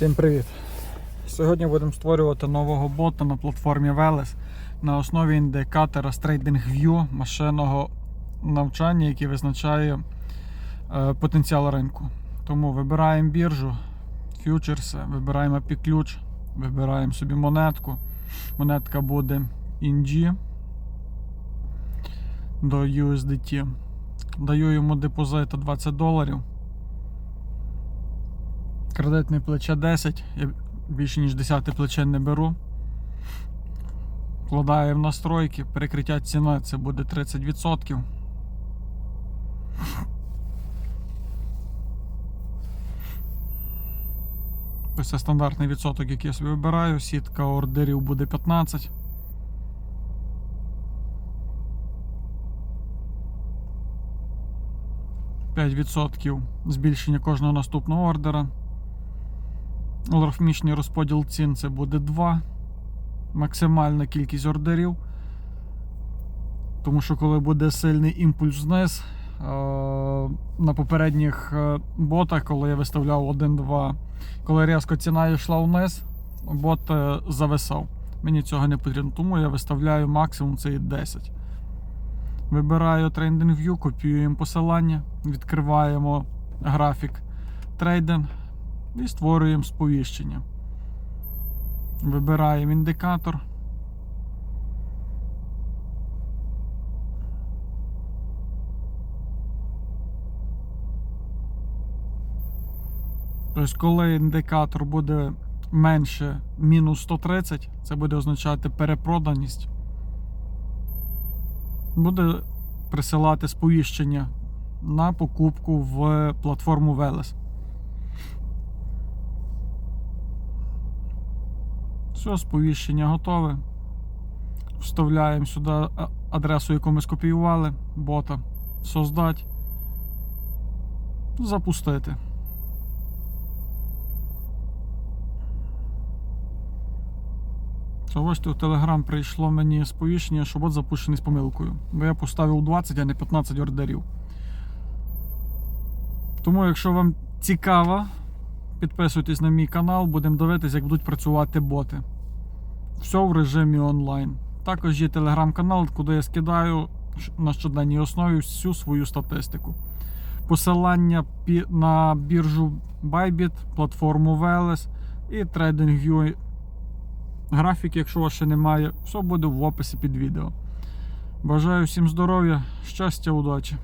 Всім привіт! Сьогодні будемо створювати нового бота на платформі Veles на основі індикатора з TradingView машинного навчання, який визначає е, потенціал ринку. Тому вибираємо біржу, фьючерси, вибираємо API ключ, вибираємо собі монетку. Монетка буде ING до USDT. Даю йому депозит 20 доларів. Кредитне плече 10, я більше ніж 10 плече не беру. Вкладаю в настройки, перекриття ціни це буде 30%. Ось це стандартний відсоток, який я собі вибираю. Сітка ордерів буде 15. відсотків збільшення кожного наступного ордера. Логарифмічний розподіл цін це буде 2. Максимальна кількість ордерів. Тому що коли буде сильний імпульс вниз, е, на попередніх е, ботах, коли я виставляв 1-2, коли різко ціна йшла вниз, бот е, зависав. Мені цього не потрібно, тому я виставляю максимум це 10. Вибираю TradingView, копіюємо посилання, відкриваємо графік трейдинг і створюємо сповіщення. Вибираємо індикатор. Тобто, коли індикатор буде менше мінус 130, це буде означати перепроданість. Буде присилати сповіщення на покупку в платформу Veles. Все, сповіщення готове. Вставляємо сюди адресу, яку ми скопіювали, бота, создать, запустити. Це бачите, в Telegram прийшло мені сповіщення, що бот запущений з помилкою. Бо я поставив 20, а не 15 ордерів. Тому, якщо вам цікаво, підписуйтесь на мій канал, будемо дивитися, як будуть працювати боти. Все в режимі онлайн. Також є телеграм-канал, куди я скидаю на щоденній основі всю свою статистику. Посилання на біржу Bybit, платформу Veles і TradingView графік, якщо у вас ще немає, все буде в описі під відео. Бажаю всім здоров'я, щастя, удачі!